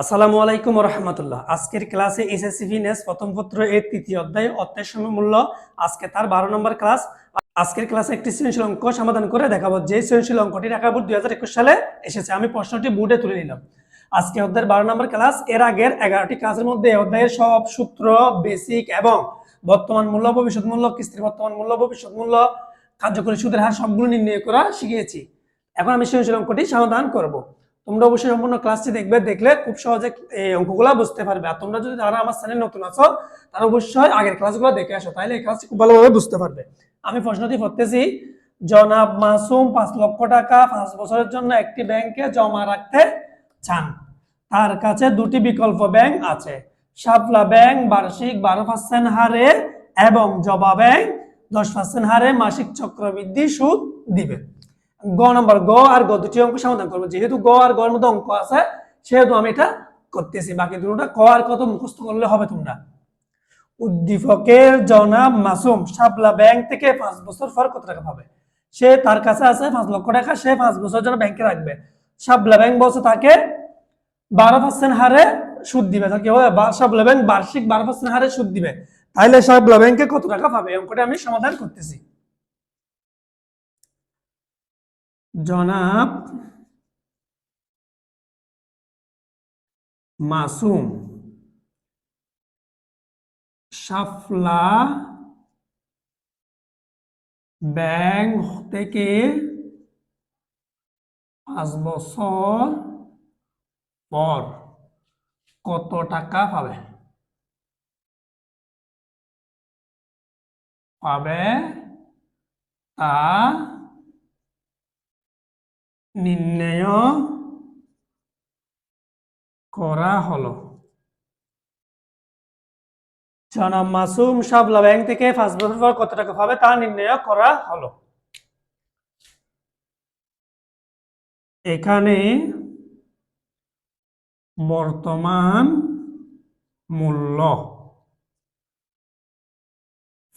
আসসালামু আলাইকুম রহমতুল্লাহ। আজকের ক্লাসে এসএসসি ফিনেস প্রথম পত্র এর তৃতীয় অধ্যায় অর্থের সময় মূল্য। আজকে তার বারো নম্বর ক্লাস। আজকের ক্লাসে একটি সৃজনশীল অঙ্ক সমাধান করে দেখাবো। যে সৃজনশীল অঙ্কটি ঢাকা বোর্ড দুই হাজার একুশ সালে এসেছে। আমি প্রশ্নটি বোর্ডে তুলে নিলাম। আজকে অধ্যায়ের বারো নম্বর ক্লাস। এর আগের এগারোটি ক্লাসের মধ্যে অধ্যায়ের সব সূত্র বেসিক এবং বর্তমান মূল্য, ভবিষ্যৎ মূল্য, কিস্তির বর্তমান মূল্য, ভবিষ্যৎ মূল্য, কার্যকরী সুদের হার সবগুলো নির্ণয় করা শিখিয়েছি। এখন আমি সৃজনশীল অঙ্কটি সমাধান করব। তোমরা অবশ্যই সম্পূর্ণ ক্লাসটি দেখবে, দেখলে খুব সহজে অঙ্কগুলো বুঝতে পারবে। আর তোমরা যদি যারা আমার চ্যানেল নতুন আছো, তারা অবশ্যই আগের ক্লাসগুলো দেখে আসো, তাহলে এই ক্লাসটি খুব ভালোভাবে বুঝতে পারবে। আমি প্রশ্নটি পড়তেছি জনাব মাসুম পাঁচ লক্ষ টাকা পাঁচ বছরের জন্য একটি ব্যাংকে জমা রাখতে চান। তার কাছে দুটি বিকল্প ব্যাংক আছে। শাপলা ব্যাংক বার্ষিক বারো পার্সেন্ট হারে এবং জবা ব্যাংক দশ পার্সেন্ট হারে মাসিক চক্রবৃদ্ধি সুদ দিবে। গ নম্বর, গ আর গ দুটি অঙ্ক সমাধান করব। যেহেতু গ আর গর মধ্যে অঙ্ক আছে, সেহেতু আমি এটা করতেছি। বাকি দুটোটা ক আর কত মুখস্থ করলে হবে তোমরা? উদ্দীপকের জনাব মাসুম শাপলা ব্যাংক থেকে পাঁচ বছর পর কত টাকা পাবে? সে তার কাছে আছে পাঁচ লক্ষ টাকা, সে পাঁচ বছর জন্য ব্যাংকে রাখবে। শাপলা ব্যাংক বলছে তাকে বারো পার্সেন্ট হারে সুদ দিবে। তাকে শাপলা ব্যাংক বার্ষিক বারো পার্সেন্ট হারে সুদ দিবে। তাহলে শাপলা ব্যাংকে কত টাকা পাবে? অঙ্কটা আমি সমাধান করতেছি। জনাব মাসুম সাফলা ব্যাংক থেকে পাঁচ বছর পর কত টাকা পাবে? পাবে তা নির্ণয় করা হলো। জনাব মাসুম শাপলা ব্যাংক থেকে পাঁচ বছর পর কত টাকা পাবে তা নির্ণয় করা হলো। এখানে বর্তমান মূল্য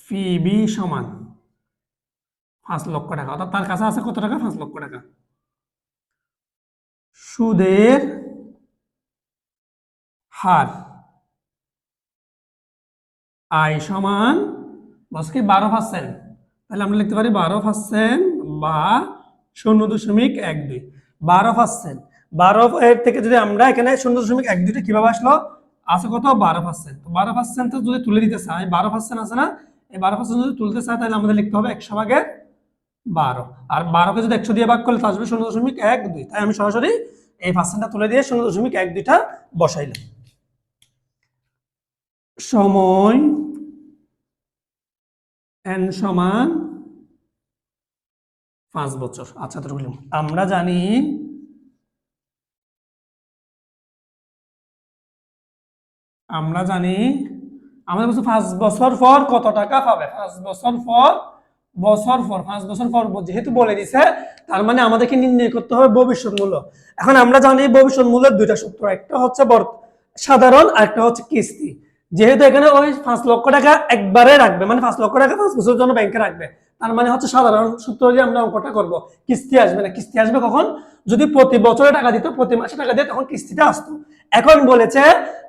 ফিবি সমান পাঁচ লক্ষ টাকা, অর্থাৎ তার কাছে আছে কত টাকা? পাঁচ লক্ষ টাকা। সুদের হার। আয় সমান বস কি বারো পার্সেন্ট তাহলে আমরা লিখতে পারি বারো পার্সেন্ট বা শূন্য দশমিক এক দুই। বারো পার্সেন্ট বারো এর থেকে যদি আমরা এখানে শূন্য দশমিক এক দুইটা কীভাবে আসলো? আছে কত? বারো পার্সেন্ট বারো পার্সেন্ট যদি তুলে দিতে চাই, বারো পার্সেন্ট আছে না? এই বারো পার্সেন্ট যদি তুলতে চাই, তাহলে আমাদের লিখতে হবে একশো ভাগের বারো। আর বারোকে যদি একশো দিয়ে ভাগ করলে তা আসবে শূন্য দশমিক এক দুই। তাই আমি সরাসরি এই পার্সেন্টটা তুলে দিয়ে শূন্য দশমিক এক দুইটা বসাইলাম। সময় এন সমান পাঁচ বছর। আচ্ছা তো বললাম আমরা জানি আমরা জানি আমাদের বলছে পাঁচ বছর পর কত টাকা পাবে? পাঁচ বছর পর বছর পর, পাঁচ বছর পর যেহেতু বলে দিছে, তার মানে আমাদেরকে নির্ণয় করতে হবে ভবিষ্যৎ মূল্য। এখন আমরা জানি ভবিষ্যৎ মূল্যের দুইটা সূত্র, একটা হচ্ছে সাধারণ আর একটা হচ্ছে কিস্তি। যেহেতু এখানে ওই পাঁচ লক্ষ টাকা একবারে রাখবে মানে পাঁচ লক্ষ টাকা পাঁচ বছরের জন্য ব্যাংকে রাখবে, তার মানে হচ্ছে সাধারণ সূত্র দিয়ে আমরা অঙ্কটা করব। কিস্তি আসবে না, কিস্তি আসবে কখন? যদি প্রতি বছরে টাকা দিত, প্রতি মাসে টাকা দিয়ে, তখন কিস্তিটা আসতো। এখন বলেছে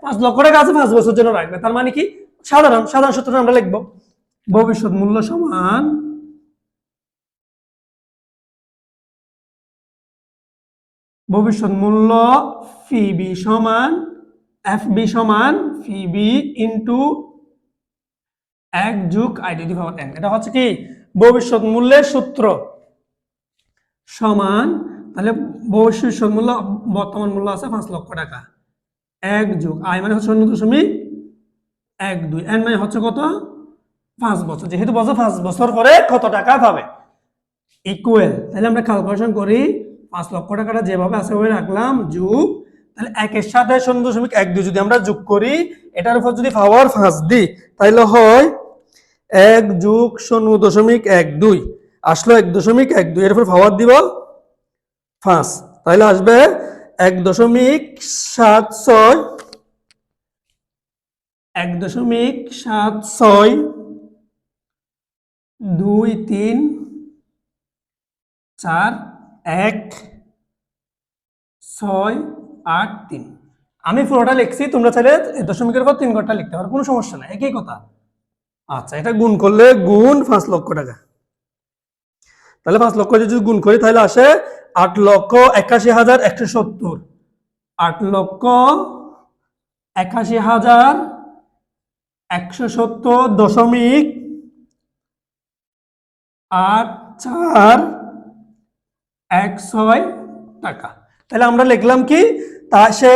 পাঁচ লক্ষ টাকা আছে, পাঁচ বছরের জন্য রাখবে, তার মানে কি? সাধারণ সাধারণ সূত্র আমরা লিখব। ভবিষ্যৎ মূল্য সমান ভবিষ্যৎ মূল্য ফি বি সমান এফ বি সমান ফি বি ইন্টু এক যুগ i to the power n. এটা হচ্ছে কি? ভবিষ্যৎ মূল্যের সূত্র সমান, তাহলে ভবিষ্যৎ মূল্য বর্তমান মূল্য আছে পাঁচ লক্ষ টাকা। এক যুগ, আই মানে হচ্ছে শূন্য দশমিক এক দুই। এন মানে হচ্ছে কত? পাঁচ বছর। যেহেতু বছর পাঁচ বছর পরে কত টাকা পাবে? ইকুয়াল তাহলে আমরা ক্যালকুলেশন করি পাঁচ লক্ষ টাকাটা যেভাবে আছে ওই রাখলাম, যুগ, তাহলে একের সাথে শূন্য দশমিক এক দুই যদি আমরা যোগ করি, এটার উপর যদি পাওয়ার ফাঁস দিই, তাহলে হয় এক যুগ শূন্য দশমিক এক দুই। আসলো এক দশমিক এক দুই, এর উপর পাওয়ার দিব ফাঁস তাহলে আসবে এক দশমিক সাত ছয়, এক দশমিক সাত ছয়, দুই তিন, চার এক, ছয়, আট, তিন। আমি পুরোটা লিখছি, তোমরা চাইলে দশমিকের পর তিন ঘণ্টা লিখতে পারো, কোনো সমস্যা নাই, একই কথা। আচ্ছা এটা গুণ করলে গুণ পাঁচ লক্ষ টাকা। তাহলে পাঁচ লক্ষ যদি গুণ করি, তাহলে আসে আট লক্ষ একাশি হাজার একশো সত্তর। আট লক্ষ একাশি হাজার একশো সত্তর দশমিক আট চার এক টাকা। তাহলে আমরা লিখলাম কি? তা সে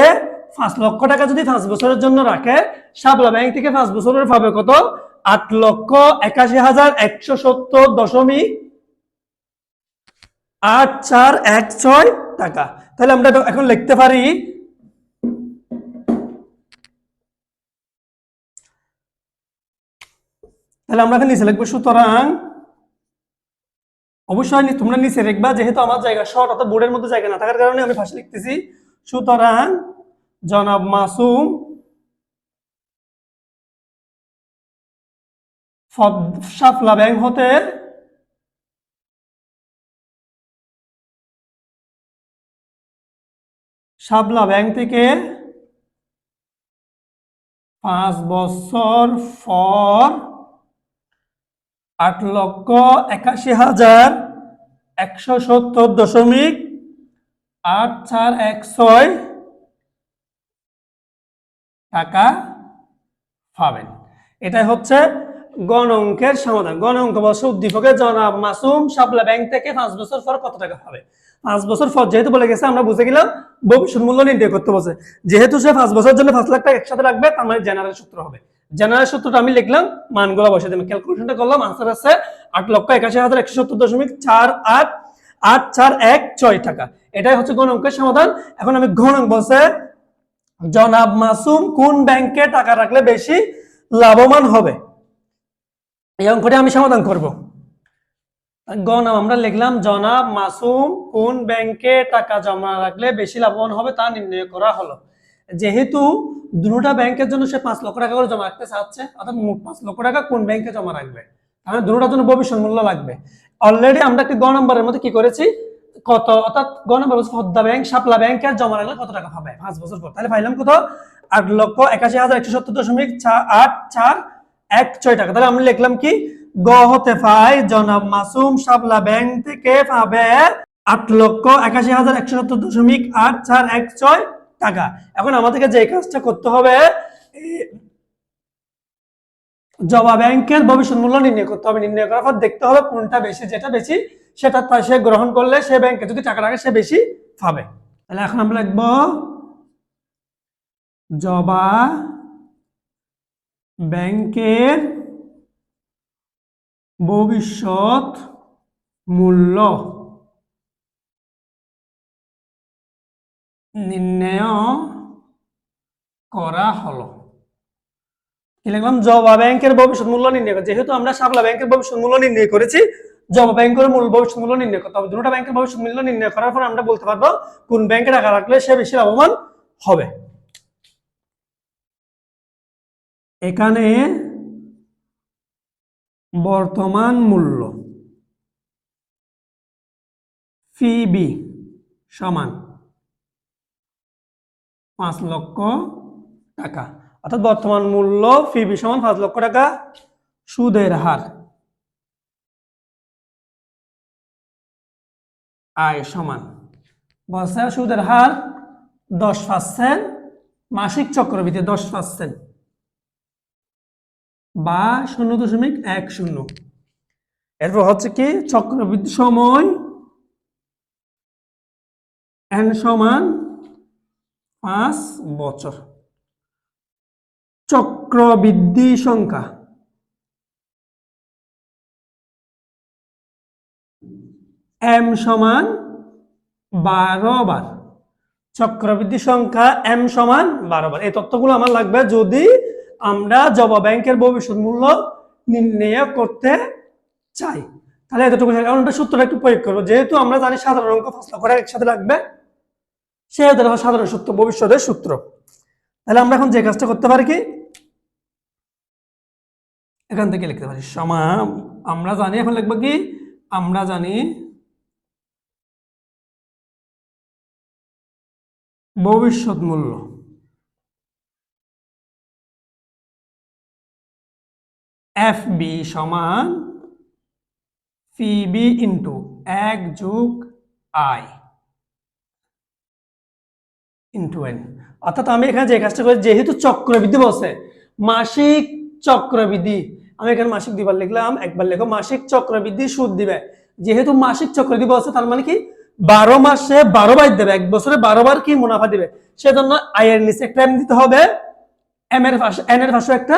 পাঁচ লক্ষ টাকা যদি পাঁচ বছরের জন্য রাখে সাবলা ব্যাংক থেকে পাঁচ বছরের পাবে কত? আট লক্ষ একাশি হাজার একশো সত্তর দশমিক আট চার এক ছয় টাকা। তাহলে আমরা এখন লিখতে পারি তাহলে আমরা এখন নিচে লিখব সুতরাং অবশ্যই তোমরা নিচে লিখবা যেহেতু আমার জায়গা শর্ট অর্থাৎ বোর্ডের মধ্যে জায়গা না, থাকার কারণে আমি ভাষা লিখতেছি। সুতরাং, জনাব মাসুম সাফলা ব্যাংক হতে সাবলা ব্যাংক থেকে পাঁচ বছর পর আট লক্ষ একাশি হাজার একশো সত্তর দশমিক আট চার এক ছয় টাকা পাবেন। এটাই হচ্ছে গণ অঙ্কের সমাধান। গণ অঙ্ক বর্ষ উদ্দীপকে জনাব মাসুম সাবলা ব্যাংক থেকে পাঁচ বছর পর কত টাকা পাবে পাঁচ বছর পর যেহেতু বলে গেছে, আমরা বুঝে গেলাম ভবিষ্যৎ মূল্য নির্ণয় করতে বসে যেহেতু সে পাঁচ বছরের জন্য পাঁচ লাখ টাকা একসাথে রাখবে, তার মানে জেনারেল সূত্র হবে। জেনারেল সূত্রটা আমি লিখলাম, মানগুলো বসে দিলাম। ক্যালকুলেশনটা করলাম আনসার আছে আট লক্ষ একাশি হাজার একশো সত্তর দশমিক চার আট আট চার এক ছয় টাকা। এটাই হচ্ছে গণ অঙ্কের সমাধান। এখন আমি ঘন বলছে। জনাব মাসুম, কোন ব্যাংকে টাকা রাখলে বেশি লাভবান হবে? এই অঙ্কটি আমি সমাধান করব। গণাম আমরা লিখলাম, জনাব মাসুম, কোন ব্যাংকে টাকা জমা রাখলে বেশি লাভবান হবে তা নির্ণয় করা হলো। যেহেতু দুটা ব্যাংকের জন্য সে পাঁচ লক্ষ টাকা করে জমা রাখতে চাচ্ছে, অর্থাৎ মোট পাঁচ লক্ষ টাকা কোন ব্যাংকে জমা রাখবে? তাহলে দুটার জন্য ভবিষ্যৎ মূল্য লাগবে। অলরেডি আমরা একটি গ নম্বরের মধ্যে কি করেছি? কত, অর্থাৎ গ নম্বর হচ্ছে পদ্মা ব্যাংক, শাপলা ব্যাংকের জমা রাখলে কত টাকা পাবে পাঁচ বছর পর। তাহলে পাইলাম কত? আট লক্ষ একাশি হাজার একশো সত্তর দশমিক আট, চার, এক, ছয় টাকা। তাহলে আমরা লিখলাম কি? গ হতে পাই জনাব মাসুম শাপলা ব্যাংক থেকে পাবে আট লক্ষ একাশি হাজার একশো সত্তর দশমিক আট, চার, এক, ছয় টাকা। এখন আমাদেরকে যে কাজটা করতে হবে জবা ব্যাংকের ভবিষ্যৎ মূল্য নির্ণয় করতে হবে। নির্ণয় করার পর দেখতে হবে কোনটা বেশি, যেটা বেশি, সেটা তা সে গ্রহণ করলে সে ব্যাংকে যদি টাকা রাখে, সে বেশি পাবে। তাহলে এখন আমরা লিখব জবা ব্যাংকের ভবিষ্যৎ মূল্য। নির্ণয় করা হলো। কি লিখলাম? জবা ব্যাংকের ভবিষ্যৎ মূল্য নির্ণয়। যেহেতু আমরা শাপলা ব্যাংকের ভবিষ্যৎ মূল্য নির্ণয় করেছি, জবা ব্যাংকের মূল ভবিষ্যৎ মূল্য নির্ণয় করতে হবে। দুটো ব্যাংকের ভবিষ্যৎ মূল্য নির্ণয় করার পর আমরা বলতে পারব কোন ব্যাংকে টাকা রাখলে সে বেশি লাভবান হবে। এখানে বর্তমান মূল্য ফিবি সমান। পাঁচ লক্ষ টাকা। অর্থাৎ বর্তমান মূল্য ফিবি সমান পাঁচ লক্ষ টাকা সুদের হার। আয় সমান। বলছে সুদের হার দশ পার্সেন্ট, মাসিক চক্রবৃদ্ধি দশ পার্সেন্ট। বা শূন্য দশমিক এক শূন্য। এরপর হচ্ছে কি, চক্রবৃদ্ধি সময় এন সমান পাঁচ বছর। চক্রবৃদ্ধি সংখ্যা। এম সমান বারো বার। চক্রবৃদ্ধি সংখ্যা এম সমান বারো বার। এই তথ্যগুলো আমার লাগবে যদি আমরা জবা ব্যাংকের ভবিষ্যৎ মূল্য নির্ণয় করতে চাই। তাহলে এতটুকু ওটা সূত্রটা একটু প্রয়োগ করব। যেহেতু আমরা জানি সাধারণ অঙ্ক ফাঁসলা করে একসাথে লাগবে। সে সাধারণ সূত্র, ভবিষ্যতের সূত্র। তাহলে আমরা এখন যে কাজটা করতে পারি কি? এখান থেকে লিখতে পারি সমা আমরা জানি এখন লিখব কি? আমরা জানি ভবিষ্যৎ মূল্য। এফ বি সমান ফিবি ইন্টু এক যুগ আয় ইন্টু এন অর্থাৎ আমি এখানে যে কাজটা করি যেহেতু চক্রবৃদ্ধি বলছে, মাসিক চক্রবৃদ্ধি। আমি এখানে মাসিক দুইবার লিখলাম, একবার লেখো, মাসিক চক্রবৃদ্ধি সুদ দিবে। যেহেতু মাসিক চক্রবৃদ্ধি বলছে, তার মানে কি? বারো মাসে বারো বার দেবে, এক বছরে বারো বার কি মুনাফা দিবে? সেজন্য আয়ের নিচে একটা এম দিতে হবে এম এর পাশে এন এর পাশে একটা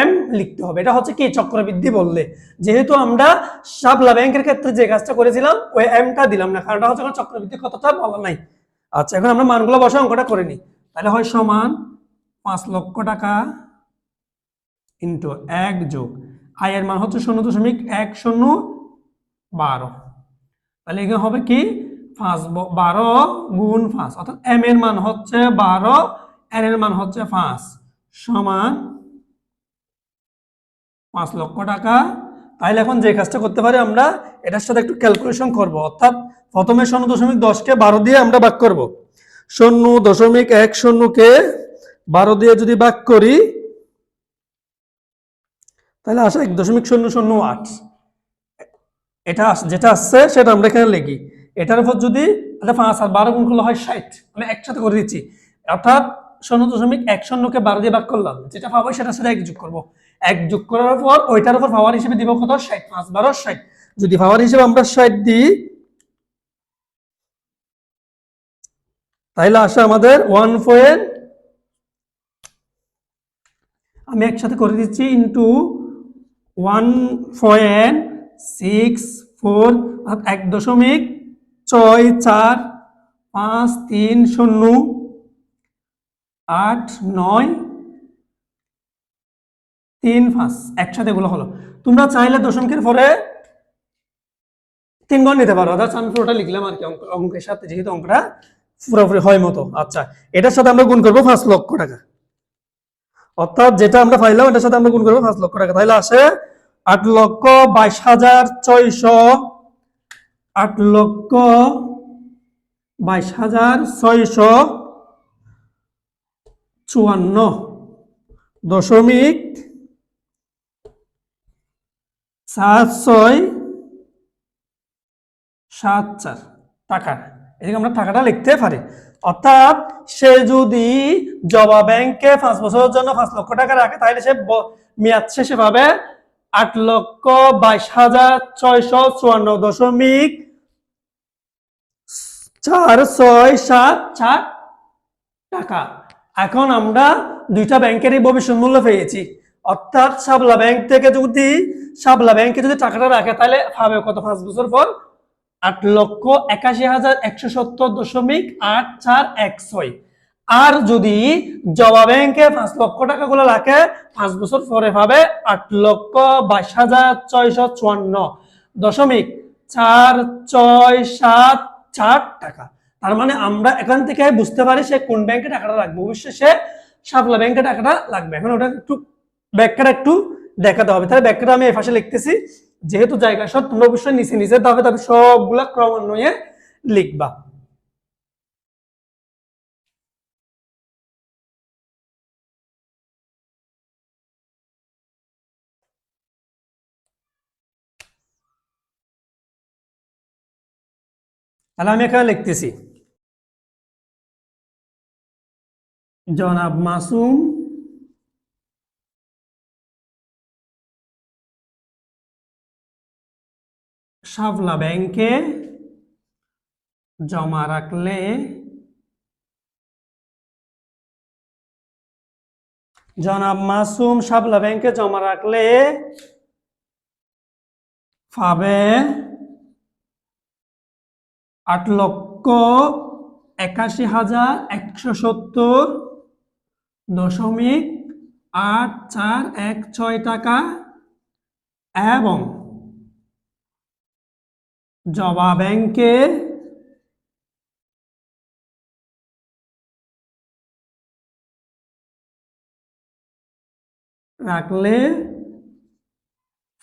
এম লিখতে হবে। এটা হচ্ছে কি? চক্রবৃদ্ধি বললে। যেহেতু আমরা সাবলা ব্যাংকের ক্ষেত্রে যে কাজটা করেছিলাম, ওই এমটা দিলাম না কারণটা হচ্ছে কারণ চক্রবৃদ্ধি কতটা বলা নাই। আচ্ছা এখন আমরা মানগুলো বসে অঙ্কটা করে নিই। তাহলে হয় সমান পাঁচ লক্ষ টাকা ইন্টু এক যোগ। আয়ের মান হচ্ছে শূন্য দশমিক এক শূন্য বারো। তাহলে এখানে হবে কি? পাঁচ বারো গুণ পাঁচ। অর্থাৎ এম এর মান হচ্ছে বারো এন এর মান হচ্ছে পাঁচ। সমান পাঁচ লক্ষ টাকা তাহলে এখন যে কাজটা করতে পারি আমরা, এটার সাথে একটু ক্যালকুলেশন করব। অর্থাৎ প্রথমে শূন্য দশমিক দশকে বারো দিয়ে আমরা ভাগ করব। শূন্য দশমিক এক শূন্যকে বারো দিয়ে যদি ভাগ করি, তাহলে আসে এক দশমিক শূন্য শূন্য আট। এটা যেটা আসছে সেটা আমরা এখানে লিখি। এটার উপর যদি, তাহলে পাঁচ আর বারো গুণ করলে হয় ষাট। মানে একসাথে করে দিচ্ছি। অর্থাৎ শূন্য দশমিক এক শূন্যকে বারো দিয়ে ভাগ করলাম। যেটা পাবো সেটার সাথে এক যোগ করব। এক যোগ করার পর ওইটার উপর পাওয়ার হিসেবে দিব কত? ষাট, পাঁচ, বারো, ষাট। যদি পাওয়ার হিসেবে আমরা ষাট দিই তাহলে আসে আমাদের ওয়ান পয়েন্ট আমি একসাথে করে দিচ্ছি into one point six four এক দশমিক ছয় চার, পাঁচ, তিন, শূন্য, আট, নয় তিন পাঁচ একসাথে এগুলো হলো। তোমরা চাইলে দশমিকের পরে তিন গণ নিতে পারো। আমি পুরোটা লিখলাম আর কি, অঙ্ক অঙ্কের সাথে যেহেতু অঙ্কটা পুরোপুরি হয় মতো। আচ্ছা এটার সাথে আমরা গুণ করব পাঁচ লক্ষ টাকা। অর্থাৎ যেটা আমরা পাইলাম, এটার সাথে আমরা গুণ করব পাঁচ লক্ষ টাকা। তাহলে আসে আট লক্ষ বাইশ হাজার ছয়শো, আট লক্ষ বাইশ হাজার ছয়শো চুয়ান্ন দশমিক সাত ছয় সাত চার টাকা। এদিকে আমরা টাকাটা লিখতে পারি। অর্থাৎ সে যদি জবা ব্যাংকে পাঁচ বছরের জন্য পাঁচ লক্ষ টাকা রাখে, তাহলে সে মেয়াদ শেষে পাবে আট লক্ষ বাইশ হাজার ছয়শো চুয়ান্ন দশমিক চার ছয় সাত চার টাকা। এখন আমরা দুইটা ব্যাংকেরই ভবিষ্যৎ মূল্য পেয়েছি। অর্থাৎ সাবলা ব্যাংক থেকে যদি, সাবলা ব্যাংকে যদি টাকাটা রাখে, তাহলে পাবে কত? পাঁচ বছর পর আট লক্ষ একাশি হাজার একশো সত্তর দশমিক আট চার এক ছয়। আর যদি জবা ব্যাংকে পাঁচ লক্ষ টাকা গুলো রাখে, পাঁচ বছর পরে পাবে আট লক্ষ বাইশ হাজার ছয়শো চুয়ান্ন দশমিক চার ছয় সাত চার টাকা। তার মানে আমরা এখান থেকে বুঝতে পারি সে কোন ব্যাংকে টাকাটা রাখবে। অবশ্যই সে সাপলা ব্যাংকে টাকাটা লাগবে এখন ওটা একটু ব্যাখ্যাটা একটু দেখাতে হবে। তাহলে ব্যাখ্যাটা আমি এই পাশে লিখতেছি। যেহেতু জায়গা সব তোমরা অবশ্যই নিচে নিচে তবে তবে সবগুলা ক্রমান্বয়ে লিখবা। তাহলে আমি এখানে লিখতেছি। জনাব মাসুম সাবলা ব্যাংকে জমা রাখলে জনাব মাসুম সাবলা ব্যাংকে জমা রাখলে পাবে আট লক্ষ একাশি হাজার একশো সত্তর দশমিক আট চার এক ছয় টাকা এবং জবা ব্যাংকে রাখলে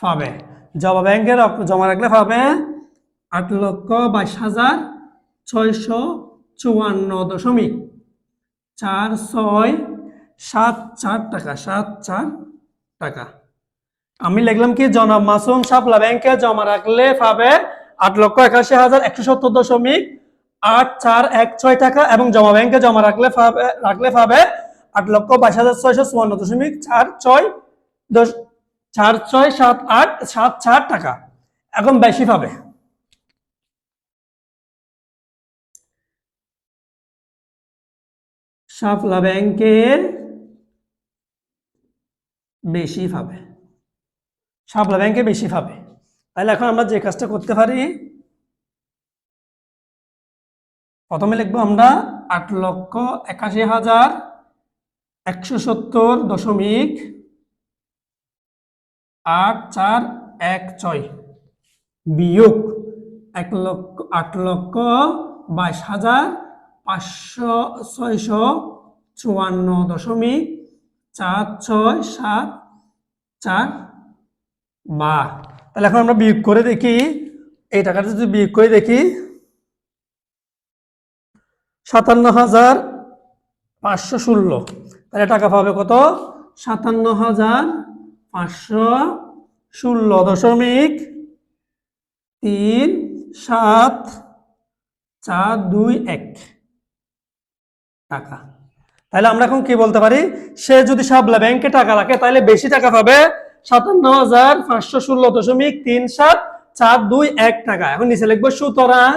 পাবে জবা ব্যাংকে জমা রাখলে পাবে আট লক্ষ বাইশ হাজার ছয়শো চুয়ান্ন দশমিক চার ছয় সাত চার টাকা, সাত চার টাকা। আমি লিখলাম কি, জনাব মাসুম শাপলা ব্যাংকে জমা রাখলে পাবে আট লক্ষ একাশি হাজার একশো সত্তর দশমিক আট চার এক ছয় টাকা এবং জমা ব্যাংকে জমা রাখলে রাখলে পাবে আট লক্ষ বাইশ হাজার ছয়শো চুয়ান্ন দশমিক চার ছয় দশ, চার ছয় সাত আট, সাত চার টাকা। এখন বেশি পাবে। শাপলা ব্যাংকের বেশি পাবে। শাপলা ব্যাংকে বেশি পাবে। তাহলে এখন আমরা যে কাজটা করতে পারি, প্রথমে লিখব আমরা আট লক্ষ একাশি হাজার একশো সত্তর দশমিক আট চার এক ছয় বিয়োগ এক লক্ষ, আট লক্ষ বাইশ হাজার পাঁচশো ছয়শো চুয়ান্ন দশমিক চার ছয় সাত চার বা তাহলে এখন আমরা বিয়োগ করে দেখি, এই টাকাটা যদি বিয়োগ করে দেখি, সাতান্ন হাজার পাঁচশো ষোলো। তাহলে টাকা পাবে কত? সাতান্ন হাজার পাঁচশো ষোলো দশমিক তিন সাত চার দুই এক টাকা। তাহলে আমরা এখন কি বলতে পারি? সে যদি সাবলা ব্যাংকে টাকা রাখে, তাহলে বেশি টাকা পাবে সাতান্ন হাজার পাঁচশো ষোলো দশমিক তিন সাত চার দুই এক টাকা। এখন নিচে লিখব সুতরাং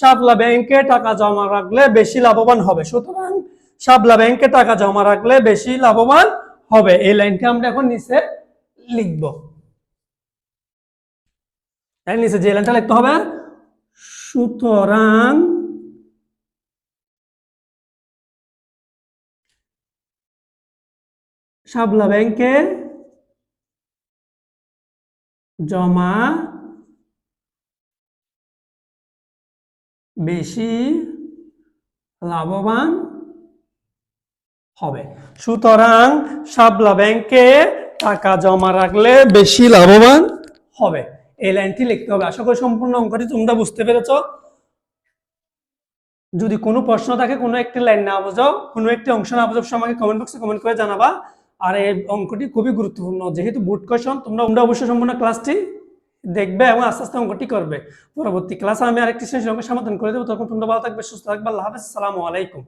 সাবলা ব্যাংকে টাকা জমা রাখলে বেশি লাভবান হবে। সুতরাং সাবলা ব্যাংকে টাকা জমা রাখলে বেশি লাভবান হবে। এই লাইনটা আমরা এখন নিচে লিখব। এর নিচে যে লাইনটা লিখতে হবে, সুতরাং শাপলা ব্যাংকে জমা বেশি লাভবান হবে। সুতরাং শাপলা ব্যাংকে টাকা জমা রাখলে বেশি লাভবান হবে। এই লাইনটি লিখতে হবে। আশা করি সম্পূর্ণ অঙ্কটি তোমরা বুঝতে পেরেছ। যদি কোনো প্রশ্ন থাকে কোনো একটি লাইন না বোঝাও কোনো একটি অংশ না বোঝাও আমাকে কমেন্ট বক্সে কমেন্ট করে জানাবা। আর এই অঙ্কটি খুবই গুরুত্বপূর্ণ। যেহেতু বুট কোয়েশন তোমরা তোমরা অবশ্যই সম্পূর্ণ ক্লাসটি দেখবে এবং আস্তে আস্তে অঙ্কটি করবে। পরবর্তী ক্লাসে আমি আরেকটি শ্রেণি অঙ্ক সমাধান করে দেবো। তখন তোমরা ভালো থাকবে, সুস্থ থাকবে, আল্লাহ হাফেজ আসসালামু আলাইকুম।